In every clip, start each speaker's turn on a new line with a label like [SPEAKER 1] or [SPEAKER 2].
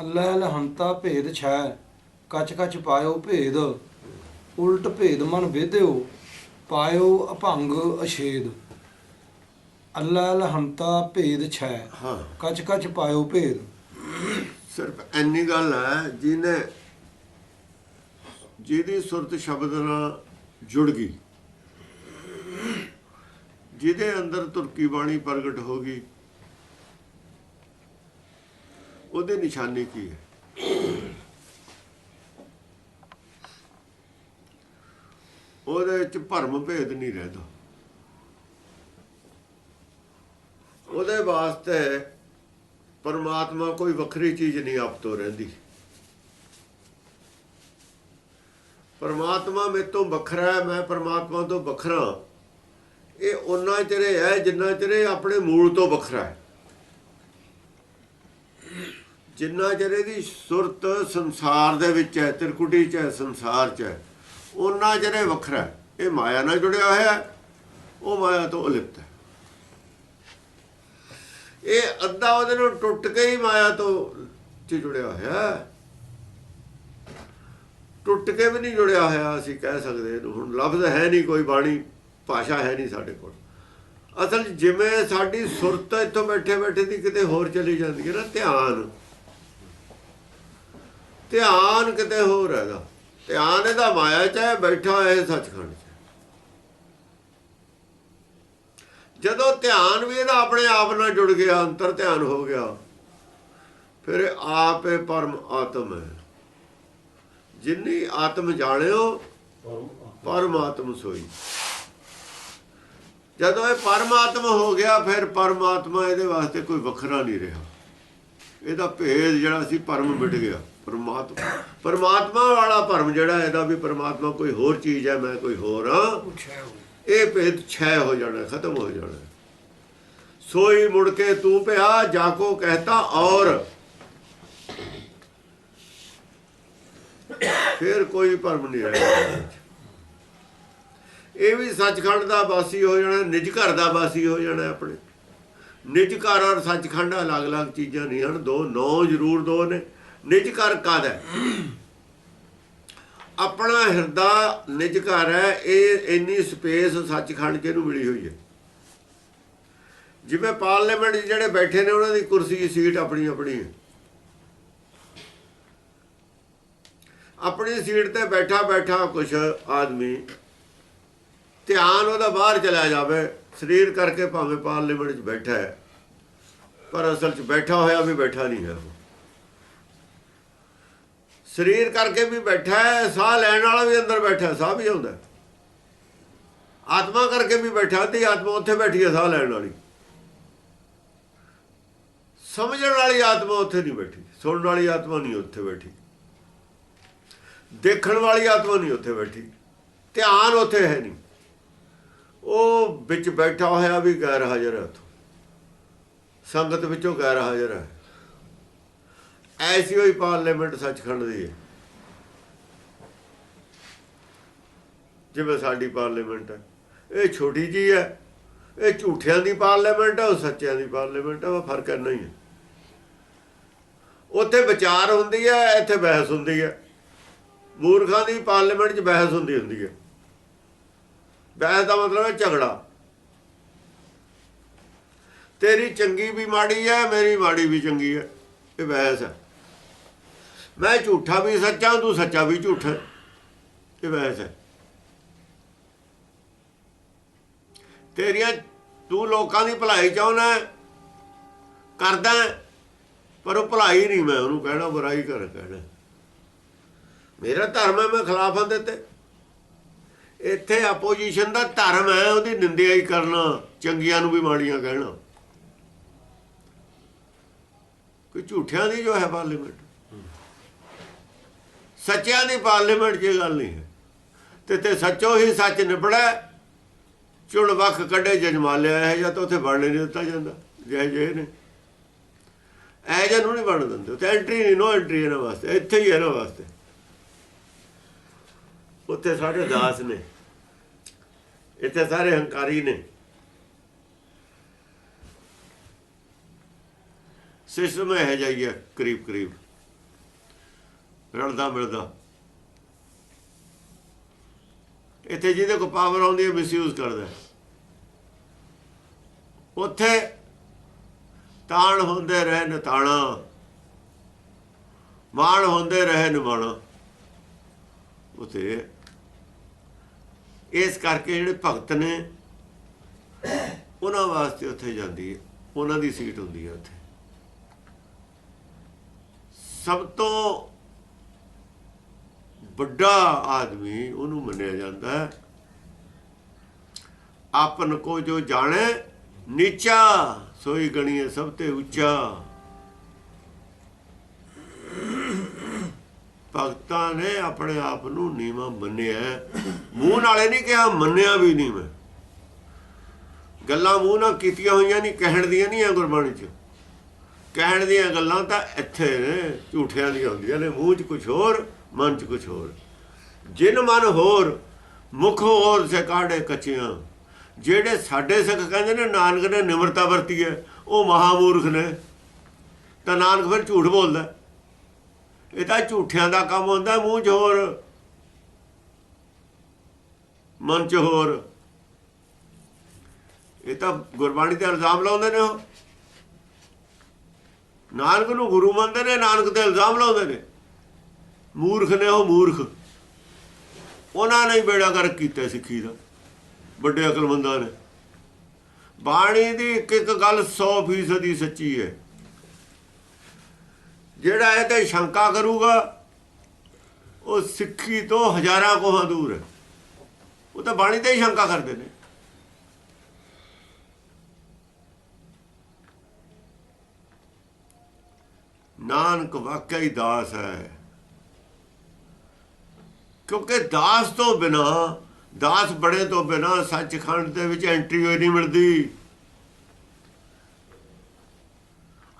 [SPEAKER 1] ਅੱਲਾ ਲਹੰਤਾ ਭੇਦ ਛੈ ਕਚ ਕਚ ਪਾਇਓ ਭੇਦ ਉਲਟ ਭੇਦ ਮਨ ਵੇਦਿਓ ਪਾਇਓ ਅਭੰਗ ਅਛੇਦ। ਅੱਲਾ ਲਹੰਤਾ ਭੇਦ ਛੈ
[SPEAKER 2] ਹਾਂ।
[SPEAKER 1] ਕਚ ਕਚ ਪਾਇਓ ਭੇਦ।
[SPEAKER 2] ਸਿਰਫ ਇੰਨੀ ਗੱਲ ਹੈ ਜਿਹਨੇ ਜਿਹਦੀ ਸੁਰਤ ਸ਼ਬਦ ਨਾਲ ਜੁੜ ਗਈ ਜਿਹਦੇ ਅੰਦਰ ਤੁਰਕੀ ਬਾਣੀ ਪ੍ਰਗਟ ਹੋ ਗਈ ਉਹਦੇ ਨਿਸ਼ਾਨੀ ਕੀ ਹੈ? ਉਹਦੇ ਵਿੱਚ ਭਰਮ ਭੇਦ ਨਹੀਂ ਰਹਿੰਦਾ। ਉਹਦੇ ਵਾਸਤੇ ਪਰਮਾਤਮਾ ਕੋਈ ਵੱਖਰੀ ਚੀਜ਼ ਨਹੀਂ ਆਪ ਤੋਂ ਰਹਿੰਦੀ। ਪਰਮਾਤਮਾ ਮੇਰੇ ਤੋਂ ਵੱਖਰਾ ਹੈ, ਮੈਂ ਪਰਮਾਤਮਾ ਤੋਂ ਵੱਖਰਾ। ਇਹ ਉਹਨਾਂ ਚਿਰੇ ਹੈ ਜਿੰਨਾ ਚਿਰੇ ਆਪਣੇ ਮੂਲ ਤੋਂ ਵੱਖਰਾ ਹੈ। ਜਿੰਨਾ ਚਿਰ ਇਹਦੀ ਸੁਰਤ ਸੰਸਾਰ ਦੇ ਵਿੱਚ ਹੈ, ਤਿਰਕੁਟੀ ਚ ਹੈ, ਸੰਸਾਰ ਚ ਹੈ ਉਹਨਾਂ ਚਿਰੇ ਵੱਖਰਾ ਇਹ ਮਾਇਆ ਨਾਲ ਜੁੜਿਆ ਹੋਇਆ ਹੈ, ਉਹ ਮਾਇਆ ਤੋਂ ਅਲਿਪਤ ਹੈ। ਇਹ ਅੱਧਾ ਉਹਦੇ ਨੂੰ ਟੁੱਟ ਕੇ ਹੀ ਮਾਇਆ ਤੋਂ ਜੁੜਿਆ ਹੋਇਆ ਹੈ। ਟੁੱਟ ਕੇ ਵੀ ਨਹੀਂ ਜੁੜਿਆ ਹੋਇਆ, ਅਸੀਂ ਕਹਿ ਸਕਦੇ ਇਹਨੂੰ ਹੁਣ ਲਫ਼ਜ਼ ਹੈ ਨਹੀਂ, ਕੋਈ ਬਾਣੀ, ਭਾਸ਼ਾ ਹੈ ਨਹੀਂ ਸਾਡੇ ਕੋਲ। ਅਸਲ ਜਿਵੇਂ ਸਾਡੀ ਸੁਰਤ ਇੱਥੋਂ ਬੈਠੇ ਬੈਠੇ ਦੀ ਕਿਤੇ ਹੋਰ ਚਲੀ ਜਾਂਦੀ ਹੈ ਨਾ, ਧਿਆਨ। ਧਿਆਨ ਕਿਤੇ ਹੋਰ ਹੈਗਾ। ਧਿਆਨ ਇਹਦਾ ਮਾਇਆ 'ਚ ਹੈ, ਬੈਠਾ ਹੋਇਆ ਸੱਚਖੰਡ 'ਚ। ਜਦੋਂ ਧਿਆਨ ਵੀ ਇਹਦਾ ਆਪਣੇ ਆਪ ਨਾਲ ਜੁੜ ਗਿਆ, ਅੰਤਰ ਧਿਆਨ ਹੋ ਗਿਆ, ਫਿਰ ਇਹ ਆਪ ਇਹ ਪਰਮ ਆਤਮ ਹੈ। ਜਿੰਨੀ ਆਤਮ ਜਾਣਿਓ ਪਰਮਾਤਮ ਸੋਈ। ਜਦੋਂ ਇਹ ਪਰਮਾਤਮ ਹੋ ਗਿਆ, ਫਿਰ ਪਰਮਾਤਮਾ ਇਹਦੇ ਵਾਸਤੇ ਕੋਈ ਵੱਖਰਾ ਨਹੀਂ ਰਿਹਾ। ਇਹਦਾ ਭੇਦ ਜਿਹੜਾ ਸੀ, ਪਰਮ ਮਿਟ ਗਿਆ। ਪਰਮਾਤਮਾ। ਪਰਮਾਤਮਾ ਵਾਲਾ ਭਰਮ ਜਿਹੜਾ ਇਹਦਾ ਵੀ ਪਰਮਾਤਮਾ ਕੋਈ ਹੋਰ ਚੀਜ਼ ਹੈ, ਮੈਂ ਕੋਈ ਹੋਰ ਹਾਂ। ਇਹ ਭੇਦ ਛੈ ਹੋ ਜਾਣਾ, ਖਤਮ ਹੋ ਜਾਣਾ। ਸੋਈ ਮੁੜ ਕੇ ਤੂੰ ਪਿਆ, ਜਾ ਕੋ ਕਹਤਾ ਔਰ। ਫਿਰ ਕੋਈ ਭਰਮ ਨਹੀਂ ਰਹਿਣਾ ਇਹ ਵੀ ਸੱਚਖੰਡ ਦਾ ਵਾਸੀ ਹੋ ਜਾਣਾ, ਨਿਜ ਘਰ ਦਾ ਵਾਸੀ ਹੋ ਜਾਣਾ ਆਪਣੇ। ਨਿਜ ਘਰ ਔਰ ਸੱਚਖੰਡ ਅਲੱਗ-ਅਲੱਗ ਚੀਜ਼ਾਂ ਨਹੀਂ ਹਨ, ਦੋ ਨੌ ਜ਼ਰੂਰ ਦੋ ਨੇ। ਨਿਜ ਘਰ ਕਦ ਹੈ? ਆਪਣਾ ਹਿਰਦਾ ਨਿਜ ਘਰ ਹੈ, ਇਹ ਇੰਨੀ ਸਪੇਸ ਸੱਚਖੰਡ ਚ ਨੂੰ ਮਿਲੀ ਹੋਈ ਹੈ। ਜਿਵੇਂ ਪਾਰਲੀਮੈਂਟ 'ਚ ਜਿਹੜੇ ਬੈਠੇ ਨੇ, ਉਹਨਾਂ ਦੀ ਕੁਰਸੀ ਸੀਟ ਆਪਣੀ ਆਪਣੀ ਹੈ। ਆਪਣੀ ਸੀਟ ਤੇ ਬੈਠਾ ਬੈਠਾ ਕੁਛ ਆਦਮੀ ਧਿਆਨ ਉਹਦਾ ਬਾਹਰ ਚਲਾ ਜਾਵੇ, ਸਰੀਰ ਕਰਕੇ ਭਾਵੇਂ ਪਾਰਲੀਮੈਂਟ 'ਚ ਬੈਠਾ ਹੈ, ਪਰ ਅਸਲ 'ਚ ਬੈਠਾ ਹੋਇਆ ਵੀ ਬੈਠਾ ਨਹੀਂ ਹੈ ਸਰੀਰ ਕਰਕੇ ਵੀ ਬੈਠਾ ਹੈ, ਸਾਹ ਲੈਣ ਵਾਲਾ ਵੀ ਅੰਦਰ ਬੈਠਾ ਸਾਹ ਵੀ ਆਉਂਦਾ ਆਤਮਾ ਕਰਕੇ ਵੀ ਬੈਠਾ ਤੇ ਆਤਮਾ ਉੱਥੇ ਬੈਠੀ ਹੈ, ਸਾਹ ਲੈਣ ਵਾਲੀ। ਸਮਝਣ ਵਾਲੀ ਆਤਮਾ ਉੱਥੇ ਨਹੀਂ ਬੈਠੀ, ਸੁਣਨ ਵਾਲੀ ਆਤਮਾ ਨਹੀਂ ਉੱਥੇ ਬੈਠੀ। ਦੇਖਣ ਵਾਲੀ ਆਤਮਾ ਨਹੀਂ ਉੱਥੇ ਬੈਠੀ, ਧਿਆਨ ਉੱਥੇ ਹੈ ਨਹੀਂ। ਉਹ ਵਿੱਚ ਬੈਠਾ ਹੋਇਆ ਵੀ ਗੈਰ ਹਾਜ਼ਰ ਹੈ ਉੱਥੋਂ। ਸੰਗਤ ਵਿੱਚੋਂ ਗੈਰ ਹਾਜ਼ਰ ਹੈ। ਐਸੀ ਹੋਈ ਪਾਰਲੀਮੈਂਟ ਸੱਚਖੰਡ ਦੀ। ਹੈ ਜਿਵੇਂ ਸਾਡੀ ਪਾਰਲੀਮੈਂਟ ਹੈ। ਇਹ ਛੋਟੀ ਜੀ ਹੈ। ਇਹ ਝੂਠਿਆਂ ਦੀ ਪਾਰਲੀਮੈਂਟ ਹੈ, ਉਹ ਸੱਚਿਆਂ ਦੀ ਪਾਰਲੀਮੈਂਟ ਹੈ, ਉਹ ਫ਼ਰਕ ਇੰਨਾ ਹੀ ਹੈ। ਉੱਥੇ ਵਿਚਾਰ ਹੁੰਦੀ ਹੈ, ਇੱਥੇ ਬਹਿਸ ਹੁੰਦੀ ਹੈ। ਮੂਰਖਾਂ ਦੀ ਪਾਰਲੀਮੈਂਟ 'ਚ ਬਹਿਸ ਹੁੰਦੀ ਹੁੰਦੀ ਹੈ। ਬਹਿਸ ਦਾ ਮਤਲਬ ਹੈ ਝਗੜਾ। ਤੇਰੀ ਚੰਗੀ ਵੀ ਮਾੜੀ ਹੈ, ਮੇਰੀ ਮਾੜੀ ਵੀ ਚੰਗੀ ਹੈ। ਇਹ ਬਹਿਸ ਹੈ। ਮੈਂ ਝੂਠਾ ਵੀ ਸੱਚਾ, ਤੂੰ ਸੱਚਾ ਵੀ ਝੂਠਾ ਇਹ ਵੈਸ ਹੈ। ਤੇਰੀਆਂ, ਤੂੰ ਲੋਕਾਂ ਦੀ ਭਲਾਈ ਚਾਹੁੰਦਾ ਕਰਦਾ ਪਰ ਉਹ ਭਲਾਈ ਨਹੀਂ, ਮੈਂ ਉਹਨੂੰ ਕਹਿਣਾ, ਬੁਰਾਈ ਕਰ ਕਹਿਣਾ। ਮੇਰਾ ਧਰਮ ਹੈ, ਮੈਂ ਖਿਲਾਫਾਂ ਦੇ ਤੇ। ਇੱਥੇ ਆਪੋਜੀਸ਼ਨ ਦਾ ਧਰਮ ਹੈ, ਉਹਦੀ ਨਿੰਦਿਆ ਹੀ ਕਰਨਾ, ਚੰਗੀਆਂ ਨੂੰ ਵੀ ਮਾੜੀਆਂ ਕਹਿਣਾ। ਕੋਈ ਝੂਠਿਆਂ ਦੀ ਜੋ ਹੈ ਪਾਰਲੀਮੈਂਟ ਸੱਚਿਆਂ ਦੀ ਪਾਰਲੀਮੈਂਟ 'ਚ ਇਹ ਗੱਲ ਨਹੀਂ ਹੈ। ਤੇ ਤੇ ਸੱਚੋ ਹੀ ਸੱਚ ਨਿਬੜਾ ਚੁਣ ਵੱਖ ਕੱਢੇ ਜਜਮਾਲਿਆ ਹੈ ਜਾਂ ਤਾਂ ਉੱਥੇ ਵੜਨੇ ਨਹੀਂ ਦਿੱਤਾ ਜਾਂਦਾ ਜੈ ਜੈ ਨੇ। ਐ ਜਾਂ ਨੂੰ ਨਹੀਂ ਵੜਨ ਦਿੰਦੇ, ਉੱਥੇ ਐਂਟਰੀ ਨਹੀਂ ਨੋ ਐਂਟਰੀ ਇਹਨਾਂ ਵਾਸਤੇ, ਇੱਥੇ ਹੀ ਇਹਨਾਂ ਵਾਸਤੇ। ਉੱਥੇ ਸਾਰੇ ਦਾਸ ਨੇ, ਇੱਥੇ ਸਾਰੇ ਹੰਕਾਰੀ ਨੇ। ਸਿਸਟਮ ਹੈ ਜਾਈਏ ਕਰੀਬ ਕਰੀਬ ਰਲਦਾ ਮਿਲਦਾ। ਇੱਥੇ ਜਿਹਦੇ ਕੋ ਪਾਵਰ ਆਉਂਦੀ ਹੈ ਮਿਸਯੂਜ਼ ਕਰਦਾ ਉੱਥੇ ਤਾਣ ਹੁੰਦੇ ਰਹੇ ਨਤਾਣਾ। ਮਾਣ ਹੁੰਦੇ ਰਹੇ ਨਿਮਾਣਾ। ਉਤੇ ਇਸ ਕਰਕੇ ਜਿਹੜੇ ਭਗਤ ਨੇ, ਉਹਨਾਂ ਵਾਸਤੇ ਉੱਥੇ ਜਾਂਦੀ ਹੈ। ਉਹਨਾਂ ਦੀ ਸੀਟ ਹੁੰਦੀ ਹੈ ਉੱਥੇ। ਸਭ ਤੋਂ ਵੱਡਾ ਆਦਮੀ ਉਹਨੂੰ ਮੰਨਿਆ ਜਾਂਦਾ ਹੈ। ਆਪਨ ਕੋ ਜੋ ਜਾਣੇ, ਨੀਚਾ ਸੋਈ ਗਣੀਏ ਸਭ ਤੇ ਉੱਚਾ। ਭਗਤਾਂ ਨੇ ਆਪਣੇ ਆਪ ਨੂੰ ਨੀਵਾ ਮੰਨਿਆ ਮੂੰਹ ਨਾਲੇ ਨਹੀਂ ਕਿਹਾ, ਮੰਨਿਆ ਵੀ ਨਹੀਂ ਮੈਂ। ਗੱਲਾਂ ਮੂੰਹ ਨਾਲ ਕੀਤੀਆਂ ਹੋਈਆਂ ਨਹੀਂ, ਕਹਿਣ ਦੀਆਂ ਨਹੀਂ ਆ ਗੁਰਬਾਣੀ 'ਚ। ਕਹਿਣ ਦੀਆਂ ਗੱਲਾਂ ਤਾਂ ਇੱਥੇ ਨੇ, ਝੂਠਿਆਂ ਦੀਆਂ ਹੁੰਦੀਆਂ ਨੇ, ਮੂੰਹ 'ਚ ਕੁਝ ਹੋਰ। ਮਨ 'ਚ ਕੁਝ ਹੋਰ। ਜਿਨ ਮਨ ਹੋਰ, ਮੁਖ ਹੋਰ ਸੇ ਕਾੜੇ ਕੱਚੀਆਂ। ਜਿਹੜੇ ਸਾਡੇ ਸਿੱਖ ਕਹਿੰਦੇ ਨੇ, ਨਾਨਕ ਨੇ ਨਿਮਰਤਾ ਵਰਤੀ ਹੈ, ਉਹ ਮਹਾਮੂਰਖ ਨੇ। ਤਾਂ ਨਾਨਕ ਫਿਰ ਝੂਠ ਬੋਲਦਾ ਇਹ ਤਾਂ ਝੂਠਿਆਂ ਦਾ ਕੰਮ ਹੁੰਦਾ, ਮੂੰਹ 'ਚ ਹੋਰ, ਮਨ 'ਚ ਹੋਰ। ਇਹ ਤਾਂ ਗੁਰਬਾਣੀ ਤੇ ਇਲਜ਼ਾਮ ਲਾਉਂਦੇ ਨੇ ਉਹ। ਨਾਨਕ ਨੂੰ ਗੁਰੂ ਮੰਨਦੇ ਨੇ, ਨਾਨਕ ਤੇ ਇਲਜ਼ਾਮ ਲਾਉਂਦੇ ਨੇ। ਮੂਰਖ ਨੇ ਉਹ ਮੂਰਖ। ਉਹਨਾਂ ਨੇ ਬੇੜਾ ਕਰ ਕੀਤਾ ਸਿੱਖੀ ਦਾ ਵੱਡੇ ਅਕਲਮੰਦਾਂ ਨੇ। ਬਾਣੀ ਦੀ ਇੱਕ ਇੱਕ ਗੱਲ 100% ਦੀ ਸੱਚੀ ਹੈ। ਜਿਹੜਾ ਇਹ ਤੇ ਸ਼ੰਕਾ ਕਰੂਗਾ, ਉਹ ਸਿੱਖੀ ਤੋਂ ਹਜ਼ਾਰਾਂ ਕੋਹਾਂ ਦੂਰ ਹੈ। ਉਹ ਤਾਂ ਬਾਣੀ ਤੇ ਹੀ ਸ਼ੰਕਾ ਕਰਦੇ ਨੇ। ਨਾਨਕ ਵਾਕਿਆ ਹੀ ਦਾਸ ਹੈ। ਕਿਉਂਕਿ ਦਾਸ ਤੋਂ ਬਿਨਾ ਦਾਸ ਬੜੇ ਤੋਂ ਬਿਨਾ ਸੱਚਖੰਡ ਦੇ ਵਿੱਚ ਐਂਟਰੀ ਹੋਈ ਨਹੀਂ ਮਿਲਦੀ।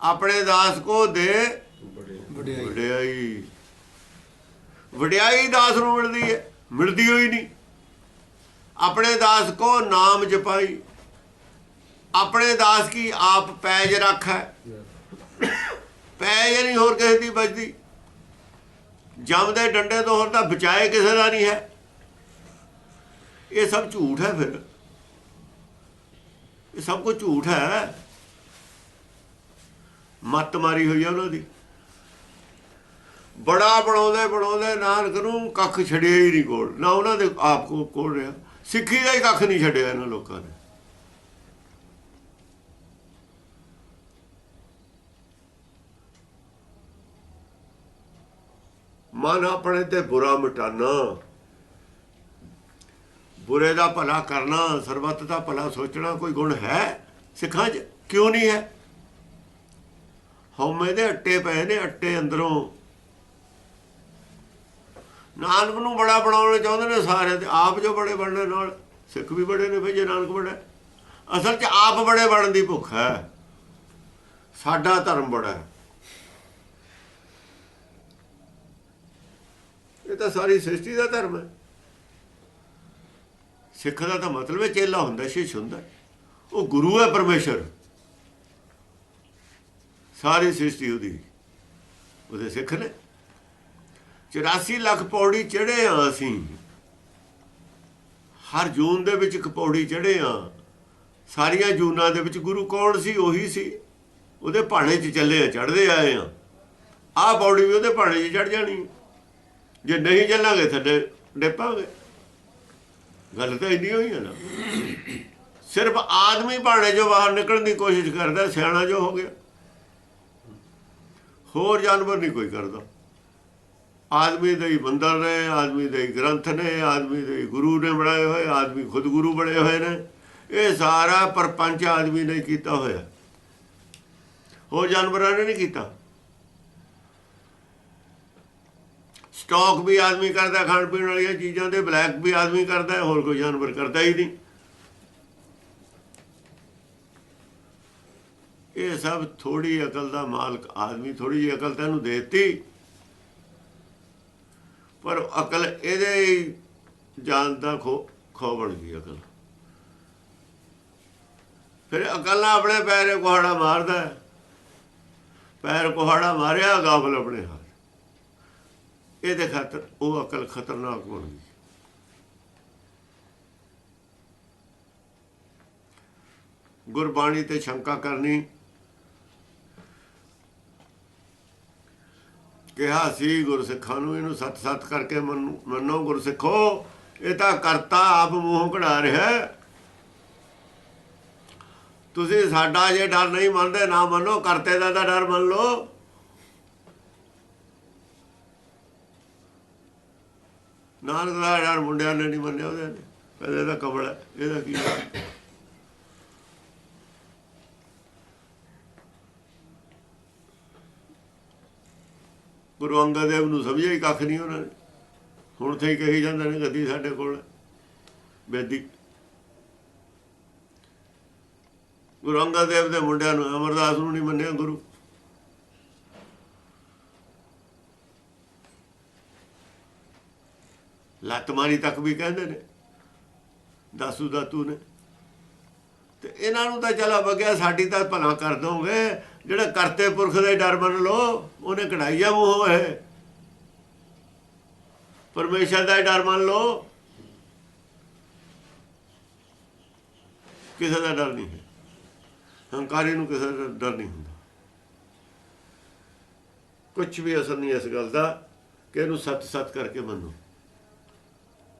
[SPEAKER 2] ਆਪਣੇ ਦਾਸ ਕੋ ਦੇ
[SPEAKER 1] ਵਡਿਆਈ।
[SPEAKER 2] ਵਡਿਆਈ। ਵਡਿਆਈ ਦਾਸ ਨੂੰ ਮਿਲਦੀ ਹੈ ਮਿਲਦੀ ਹੋਈ ਨਹੀਂ। ਆਪਣੇ ਦਾਸ ਕੋ ਨਾਮ ਜਪਾਈ। ਆਪਣੇ ਦਾਸ ਕੀ ਆਪ ਪੈਜ ਰੱਖੈ। ਪੈਜ ਨਹੀਂ ਹੋਰ ਕਿਸੇ ਦੀ ਬਚਦੀ ਜਮ ਦੇ ਡੰਡੇ ਤੋਂ ਹੋਰ ਤਾਂ ਬਚਾਏ ਕਿਸੇ ਦਾ ਨਹੀਂ ਹੈ। ਇਹ ਸਭ ਝੂਠ ਹੈ ਫਿਰ। ਇਹ ਸਭ ਕੁਝ ਝੂਠ ਹੈ। ਮੱਤ ਮਾਰੀ ਹੋਈ ਹੈ ਉਹਨਾਂ ਦੀ। ਬੜਾ ਬਣਾਉਂਦੇ ਬਣਾਉਂਦੇ, ਨਾਨਕ ਨੂੰ ਕੱਖ ਛੱਡਿਆ ਹੀ ਨਹੀਂ ਕੋਲ। ਨਾ ਉਹਨਾਂ ਦੇ ਆਪ ਕੋ ਕੋਲ ਰਿਹਾ। ਸਿੱਖੀ ਦਾ ਹੀ ਕੱਖ ਨਹੀਂ ਛੱਡਿਆ ਇਹਨਾਂ ਲੋਕਾਂ ਨੇ। ਮਨ ਆਪਣੇ ਤੇ ਬੁਰਾ ਮਿਟਾਨਾ। ਬੁਰੇ ਦਾ ਭਲਾ ਕਰਨਾ, ਸਰਬੱਤ ਦਾ ਭਲਾ ਸੋਚਣਾ ਕੋਈ ਗੁਣ ਹੈ? ਸਿੱਖਾਂ 'ਚ ਕਿਉਂ ਨਹੀਂ ਹੈ? ਹਉਮੈ ਦੇ ਅੱਟੇ ਪਏ ਨੇ, ਅੱਟੇ ਅੰਦਰੋਂ। ਨਾਨਕ ਨੂੰ ਬੜਾ ਬਣਾਉਣਾ ਚਾਹੁੰਦੇ ਨੇ ਸਾਰੇ, ਤੇ ਆਪ ਜੋ ਬੜੇ ਬਣਨੇ ਨਾਲ, ਸਿੱਖ ਵੀ ਬੜੇ ਨੇ ਭਈ ਜੇ ਨਾਨਕ ਬੜਾ ਅਸਲ 'ਚ ਆਪ ਬੜੇ ਬਣਨ ਦੀ ਭੁੱਖ ਹੈ। ਸਾਡਾ ਧਰਮ ਬੜਾ ਹੈ। ਇਹ ਤਾਂ ਸਾਰੀ ਸ੍ਰਿਸ਼ਟੀ ਦਾ ਧਰਮ ਹੈ। ਸਿੱਖ ਦਾ ਤਾਂ ਮਤਲਬ ਹੈ ਚੇਲਾ ਹੁੰਦਾ, ਸ਼ਿਸ਼ ਹੁੰਦਾ। ਉਹ ਗੁਰੂ ਹੈ ਪਰਮੇਸ਼ਰ। ਸਾਰੀ ਸ੍ਰਿਸ਼ਟੀ ਉਹਦੀ। ਉਹਦੇ ਸਿੱਖ ਨੇ। 84 ਲੱਖ ਪੌੜੀ ਚੜੇ ਆ ਅਸੀਂ। ਹਰ ਜੂਨ ਦੇ ਵਿੱਚ ਇੱਕ ਪੌੜੀ ਚੜੇ ਆ ਸਾਰੀਆਂ ਜੂਨਾਂ ਦੇ ਵਿੱਚ ਗੁਰੂ ਕੌਣ ਸੀ? ਉਹੀ ਸੀ। ਉਹਦੇ ਭਾਣੇ 'ਚ ਚੱਲੇ ਆ ਚੜਦੇ ਆਏ ਆ ਆਹ ਪੌੜੀ ਵੀ ਉਹਦੇ ਭਾਣੇ 'ਚ ਚੜ ਜਾਣੀ। ਜੇ ਨਹੀਂ ਚੱਲਾਂਗੇ ਥੱਲੇ ਡੇਪਾਂਗੇ। ਗੱਲ ਤਾਂ ਇੰਨੀ ਹੋਈ ਹੈ ਨਾ। ਸਿਰਫ ਆਦਮੀ ਭਾਣੇ 'ਚੋਂ ਬਾਹਰ ਨਿਕਲਣ ਦੀ ਕੋਸ਼ਿਸ਼ ਕਰਦਾ, ਸਿਆਣਾ ਜੋ ਹੋ ਗਿਆ। ਹੋਰ ਜਾਨਵਰ ਨਹੀਂ ਕੋਈ ਕਰਦਾ। ਆਦਮੀ ਦੇ ਹੀ ਮੰਦਰ ਨੇ, ਆਦਮੀ ਦੇ ਹੀ ਗ੍ਰੰਥ ਨੇ, ਆਦਮੀ ਦੇ ਹੀ ਗੁਰੂ ਨੇ ਬਣਾਏ ਹੋਏ, ਆਦਮੀ ਖੁਦ ਗੁਰੂ ਬਣੇ ਹੋਏ ਨੇ। ਇਹ ਸਾਰਾ ਪਰਪੰਚ ਆਦਮੀ ਨੇ ਕੀਤਾ ਹੋਇਆ। ਹੋਰ ਜਾਨਵਰਾਂ ਨੇ ਨਹੀਂ ਕੀਤਾ। ਸਟਾਕ ਵੀ ਆਦਮੀ ਕਰਦਾ, ਖਾਣ ਪੀਣ ਵਾਲੀਆਂ ਚੀਜ਼ਾਂ ਦੇ ਬਲੈਕ ਵੀ ਆਦਮੀ ਕਰਦਾ, ਹੋਰ ਕੋਈ ਜਾਨਵਰ ਕਰਦਾ ਹੀ ਨਹੀਂ। ਇਹ ਸਭ ਥੋੜੀ ਅਕਲ ਦਾ ਮਾਲਕ ਆਦਮੀ ਥੋੜੀ ਜਿਹੀ ਅਕਲ ਤੈਨੂੰ ਦੇਤੀ। ਪਰ ਅਕਲ ਇਹਦੇ ਹੀ ਜਾਨ ਦਾ ਖੋ ਖੋ ਬਣ ਗਈ ਅਕਲ। ਫਿਰ ਅਕਲ ਨਾਲ ਆਪਣੇ ਪੈਰੇ ਕੁਹਾੜਾ ਮਾਰਦਾ ਪੈਰ ਕੁਹਾੜਾ ਮਾਰਿਆ, ਗਾਫਲ ਆਪਣੇ ਹੱਥ। ਇਹਦੇ ਖਾਤਰ ਉਹ ਅਕਲ ਖਤਰਨਾਕ ਬਣ ਗਈ ਗੁਰਬਾਣੀ ਤੇ ਸ਼ੰਕਾ ਕਰਨੀ। ਕਿਹਾ ਸੀ ਗੁਰਸਿੱਖਾਂ ਨੂੰ, ਇਹਨੂੰ ਸਤ ਸੱਤ ਕਰਕੇ ਮੰਨੋ- ਮੰਨੋ ਗੁਰਸਿੱਖੋ, ਇਹ ਤਾਂ ਕਰਤਾ ਆਪ ਮੂੰਹੋਂ ਕਢਾ ਰਿਹਾ। ਤੁਸੀਂ ਸਾਡਾ ਜੇ ਡਰ ਨਹੀਂ ਮੰਨਦੇ, ਨਾ ਮੰਨੋ, ਕਰਤੇ ਦਾ ਤਾਂ ਡਰ ਮੰਨ ਲਓ। ਨਾਨਕ ਦਾ ਡਰ ਮੁੰਡਿਆਂ ਨੇ ਨਹੀਂ ਮੰਨਿਆ ਉਹਦੇ ਨੇ ਕਹਿੰਦੇ ਇਹਦਾ ਕਮਲ ਹੈ, ਇਹਦਾ ਕੀ ਹੈ? ਗੁਰੂ ਅੰਗਦ ਦੇਵ ਨੂੰ ਸਮਝਿਆ ਹੀ ਕੱਖ ਨਹੀਂ ਉਹਨਾਂ ਨੇ ਹੁਣ ਤੇ ਹੀ ਕਹੀ ਜਾਂਦੇ ਨੇ ਗੱਦੀ ਸਾਡੇ ਕੋਲ ਹੈ। ਬੇਦੀ ਗੁਰੂ ਅੰਗਦ ਦੇਵ ਦੇ ਮੁੰਡਿਆਂ ਨੂੰ ਅਮਰਦਾਸ ਨੂੰ ਨਹੀਂ ਮੰਨਿਆ ਗੁਰੂ ਲੱਤ ਮਾਰੀ ਤੱਕ ਵੀ ਕਹਿੰਦੇ ਨੇ। ਦਾਸੂ ਦਾਤੂ ਨੇ। ਤੇ ਇਹਨਾਂ ਨੂੰ ਤਾਂ ਚਲਾ ਵਗਿਆ, ਸਾਡੀ ਤਾਂ ਭਲਾ ਕਰ ਦੋਗੇ। ਜਿਹੜਾ ਕਰਤੇ ਪੁਰਖ ਦੇ ਡਰ ਮੰਨ ਲੋ ਉਹਨੇ ਕਢਾਈਆ ਮੂੰਹ ਹੋਏ। ਪਰਮੇਸ਼ਰ ਦਾ ਹੀ ਡਰ ਮੰਨ ਲੋ ਕਿਸੇ ਦਾ ਡਰ ਨਹੀਂ ਹੈ। ਹੰਕਾਰੀ ਨੂੰ ਕਿਸੇ ਦਾ ਡਰ ਨਹੀਂ ਹੁੰਦਾ। ਕੁਝ ਵੀ ਅਸਰ ਨਹੀਂ ਇਸ ਗੱਲ ਦਾ, ਕਿ ਇਹਨੂੰ ਸੱਚ ਸੱਚ ਕਰਕੇ ਮੰਨੋ।